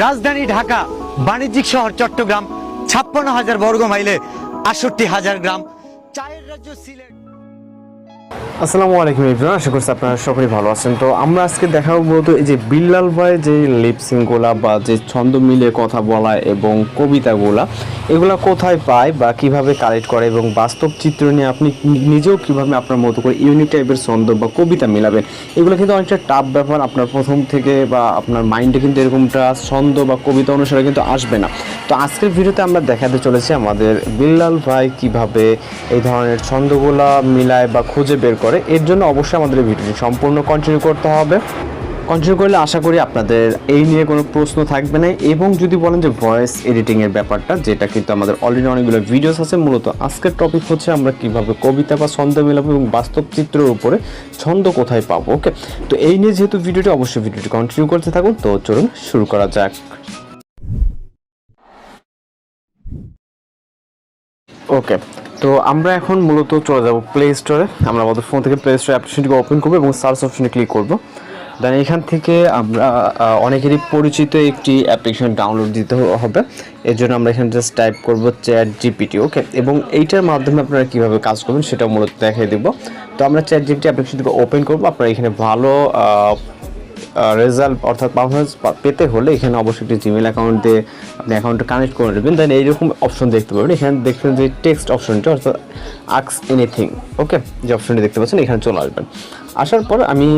রাজধানী ঢাকা, বাণিজ্যিক শহর চট্টগ্রাম, ছাপ্পান্ন হাজার বর্গ মাইলে আষট্টি হাজার গ্রাম। চায়ের রাজ্য সিলেট। আসসালামু আলাইকুম এভরিওয়ান, আশা করছি আপনারা সকলেই ভালো আছেন। তো আমরা আজকে দেখাবো মূলত এই যে বিল্লাল ভাই যে লিপসিংগুলা বা যে ছন্দ মিলে কথা বলা এবং কবিতাগুলা, এগুলা কোথায় পায় বা কীভাবে কালেক্ট করে এবং বাস্তব চিত্র নিয়ে আপনি নিজেও কীভাবে আপনার মতো করে ইউনিক টাইপের ছন্দ বা কবিতা মিলাবেন, এগুলো কিন্তু অনেকটা টাফ ব্যাপার। আপনার প্রথম থেকে বা আপনার মাইন্ডে কিন্তু এরকমটা ছন্দ বা কবিতা অনুসারে কিন্তু আসবে না। তো আজকের ভিডিওতে আমরা দেখাতে চলেছি আমাদের বিল্লাল ভাই কীভাবে এই ধরনের ছন্দগুলা মিলায় বা খুঁজে বের করে, এর জন্য অবশ্যই আমাদের ভিডিওটি সম্পূর্ণ কন্টিনিউ করতে হবে। কন্টিনিউ করলে আশা করি আপনাদের এই নিয়ে কোনো প্রশ্ন থাকবে না। এবং যদি বলেন যে ভয়েস এডিটিংয়ের ব্যাপারটা, যেটা কিন্তু আমাদের অলরেডি অনেকগুলো ভিডিওস আছে, মূলত আজকের টপিক হচ্ছে আমরা কীভাবে কবিতা বা ছন্দ মেলাবো এবং বাস্তব চিত্রের উপরে ছন্দ কোথায় পাবো ওকে তো এই নিয়ে যেহেতু ভিডিওটি, অবশ্যই ভিডিওটি কন্টিনিউ করতে থাকুন। তো চলুন শুরু করা যাক। ওকে তো আমরা এখন মূলত চলে যাব প্লে স্টোরে আমরা আমাদের ফোন থেকে প্লে স্টোর অ্যাপ্লিকেশনটিকে ওপেন করব এবং সার্চ অপশনে ক্লিক করব। দেন এখান থেকে আমরা অনেকেরই পরিচিত একটি অ্যাপ্লিকেশন ডাউনলোড দিতে হবে। এর জন্য আমরা এখানে জাস্ট টাইপ করব চ্যাট জিপিটি ওকে এবং এইটার মাধ্যমে আপনারা কীভাবে কাজ করবেন সেটা মূলত দেখিয়ে দিব। তো আমরা চ্যাট জিপিটি অ্যাপ্লিকেশনটিকে ওপেন করব। আপনারা এখানে ভালো রেজাল্ট অর্থাৎ পারফরমেন্স পেতে হলে এখানে অবশ্যই একটি জিমেল অ্যাকাউন্ট দিয়ে আপনি অ্যাকাউন্টটা কানেক্ট করে নেবেন। দেন এইরকম অপশন দেখতে পাবেন। এখানে দেখবেন যে টেক্সট অপশনটা অর্থাৎ আক্স এনিথিং ওকে যে অপশনটি দেখতে পাচ্ছেন, এখানে চলে আসবেন। আসার পর আমি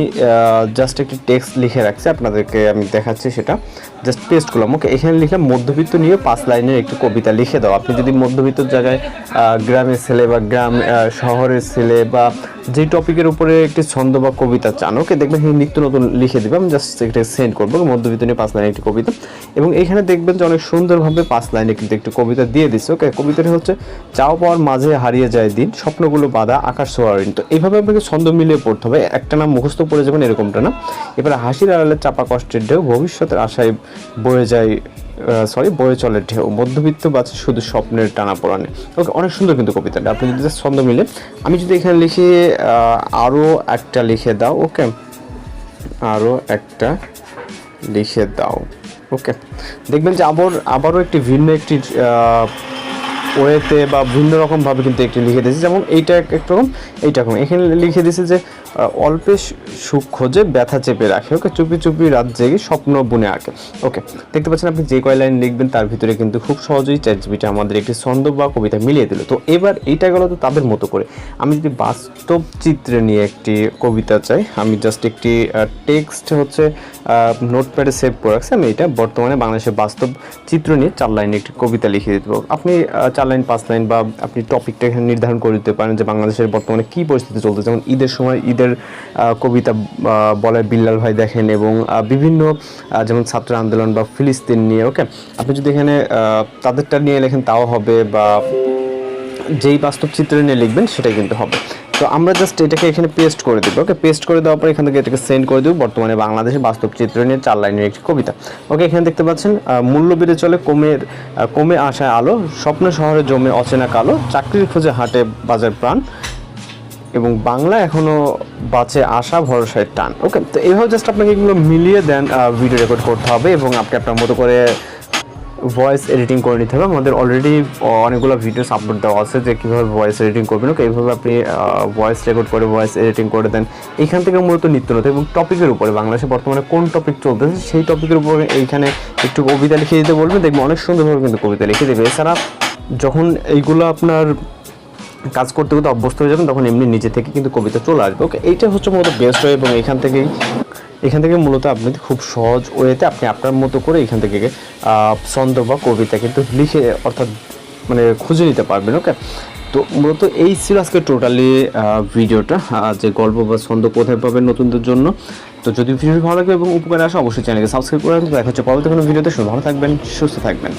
জাস্ট একটি টেক্সট লিখে রাখছি, আপনাদেরকে আমি দেখাচ্ছি সেটা। জাস্ট পেস্ট করলাম ওকে এখানে লিখলাম, মধ্যবিত্ত নিয়ে পাঁচ লাইনের একটি কবিতা লিখে দাও। আপনি যদি মধ্যবিত্ত জায়গায় গ্রামের ছেলে বা গ্রাম শহরের ছেলে বা যে টপিকের উপরে একটি ছন্দ বা কবিতা চান ওকে দেখবেন এখানে নিত্য নতুন লিখে দেবে আমি জাস্ট এটা সেন্ড করব মধ্যবিত্ত নিয়ে পাঁচ লাইনের একটি কবিতা। এবং এখানে দেখবেন যে অনেক সুন্দরভাবে পাঁচ লাইনে কিন্তু একটি কবিতা দিয়ে দিচ্ছে ওকে কবিতাটি হচ্ছে, চাও পাওয়ার মাঝে হারিয়ে যায় দিন, স্বপ্নগুলো বাধা, আকাশ সোয়ারিন তো এইভাবে আপনাকে ছন্দ মিলিয়ে পড়তে হবে। একটা নাম মুখস্থ পড়ে যাবেন এরকমটা না। এবারে হাসির আড়ালে চাপা কষ্টের ঢেউ ভবিষ্যতের আশায় বয়ে যায় সরি বয়ে চলে ঢেউ। মধ্যবিত্ত বাঁচে শুধু স্বপ্নের টানা পড়ানে ওকে অনেক সুন্দর কিন্তু কবিতাটা। আপনি যদি ছন্দ মিলে, আমি যদি এখানে লিখে আরও একটা লিখে দাও ওকে আরও একটা লিখে দাও ওকে দেখবেন যে আবার, আবারও একটি ভিন্ন একটি ওয়েতে বা ভিন্ন রকমভাবে কিন্তু একটি লিখে দিয়েছে। যেমন এইটা এক এক এইটা রকম এখানে লিখে দিয়েছে যে অল্পে সুখ খোঁজে ব্যথা চেপে রাখে, ওকে চুপি চুপি রাত জেগে স্বপ্ন বুনে আঁকে। ওকে, দেখতে পাচ্ছেন আপনি যে কয় লাইন লিখবেন, তার ভিতরে কিন্তু খুব সহজেই চ্যাট জিবিটা আমাদের একটি ছন্দ বা কবিতা মিলিয়ে দিল। তো এবার এইটা গেল তো তাদের মতো করে। আমি যদি বাস্তব চিত্রে নিয়ে একটি কবিতা চাই, আমি জাস্ট একটি টেক্সট হচ্ছে নোটপ্যাডে সেভ করে রাখছি, আমি এটা বর্তমানে বাংলাদেশের বাস্তব চিত্র নিয়ে চার লাইনে একটি কবিতা লিখে দিতে আপনি চার লাইন, পাঁচ লাইন বা আপনি টপিকটা এখানে নির্ধারণ করে দিতে পারেন যে বাংলাদেশের বর্তমানে কী পরিস্থিতি চলছে যেমন ঈদের সময় ঈদের আহ, কবিতা বলে বিল্লাল ভাই দেখেন এবং বিভিন্ন যেমন ছাত্র আন্দোলন বা ফিলিস্তিন নিয়ে ওকে? আপনি যদি এখানে তাদেরটা নিয়ে লেখেন তাও হবে বা যেই বাস্তব চিত্র নিয়ে লিখবেন সেটাই কিন্তু হবে। তো আমরা জাস্ট এটাকে এখানে পেস্ট করে দেবো ওকে? পেস্ট করে দেওয়ার পর এখান থেকে এটাকে সেন্ড করে দেবো বর্তমানে বাংলাদেশের বাস্তব চিত্র নিয়ে চার লাইনের একটি কবিতা। ওকে এখানে দেখতে পাচ্ছেন মূল্য বেড়ে চলে কমের কমে আসায় আলো স্বপ্ন শহরে জমে অচেনা কালো চাকরির খোঁজে হাটে বাজার প্রাণ এবং বাংলা এখনও বাঁচে আশা, ভরসায় টান। ওকে তো এইভাবে জাস্ট আপনাকে এগুলো মিলিয়ে দেন ভিডিও রেকর্ড করতে হবে এবং আপনি আপনার মতো করে ভয়েস এডিটিং করে নিতে হবে। আমাদের অলরেডি অনেকগুলো ভিডিওস আপলোড দেওয়া আছে যে কীভাবে ভয়েস এডিটিং করবেন। ওকে এইভাবে আপনি ভয়েস রেকর্ড করে ভয়েস এডিটিং করে দেন। এখান থেকে মূলত নিত্য নতুন এবং টপিকের উপরে, বাংলাদেশে বর্তমানে কোন টপিক চলতেছে সেই টপিকের উপরে এইখানে একটু কবিতা লিখে দিতে বলবেন। দেখবেন অনেক সুন্দরভাবে কিন্তু কবিতা লিখে দেবে। এছাড়া যখন এইগুলো আপনার কাজ করতে করতে অভ্যস্ত হয়ে যাবেন, তখন এমনি নিজে থেকে কিন্তু কবিতা চলে আসবে। ওকে এইটা হচ্ছে মূলত বেস্ট হয় এবং এখান থেকেই, এখান থেকে মূলত আপনি খুব সহজ ওয়েতে আপনি আপনার মতো করে এখান থেকে ছন্দ বা কবিতা কিন্তু লিখে, অর্থাৎ মানে খুঁজে নিতে পারবেন ওকে তো মূলত এই ছিল আজকে টোটালি ভিডিওটা যে গল্প বা ছন্দ কোথায় পাবেন নতুনদের জন্য। তো যদি ভিডিও ভালো লাগে এবং উপকারে আসে, অবশ্যই চ্যানেলকে সাবস্ক্রাইব করে রাখবেন। দেখা হচ্ছে পরবর্তী কোনো ভিডিওতে। ভালো থাকবেন, সুস্থ থাকবেন।